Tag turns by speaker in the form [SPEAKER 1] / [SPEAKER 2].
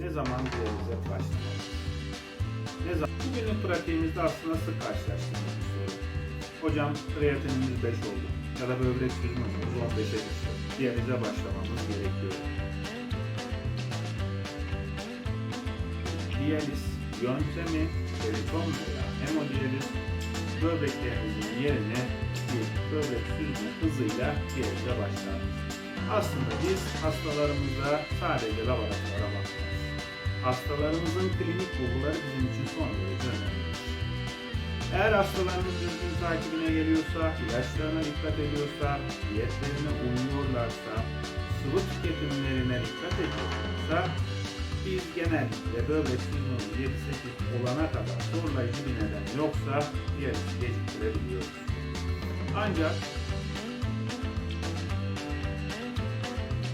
[SPEAKER 1] ne zaman diyalize başlamalıyız? Ne zaman? Bugünün pratiğimizde aslında sık karşılaştığımız bir soru. Hocam kreatinimiz 5 oldu ya da böbrek süzmemiz 15'e düştü. Diyalize başlamamız gerekiyor. Diyaliz yöntemi periton veya hemodiyaliz böbreklerinizin yerine bir böbrek süzme hızıyla diyalize başlar. Aslında biz hastalarımıza sadece laboratuvara bakmıyoruz. Hastalarımızın klinik bulguları bizim için son derece önemlidir. Eğer hastalarımız düzgün takibine geliyorsa, ilaçlarına dikkat ediyorsa, diyetlerine uyuyorlarsa, sıvı tüketimlerine dikkat ediyorlarsa, biz genellikle böbrek süzmemiz 7-8 olana kadar zorlayıcı bir neden yoksa diyalizi geciktirebiliyoruz. Ancak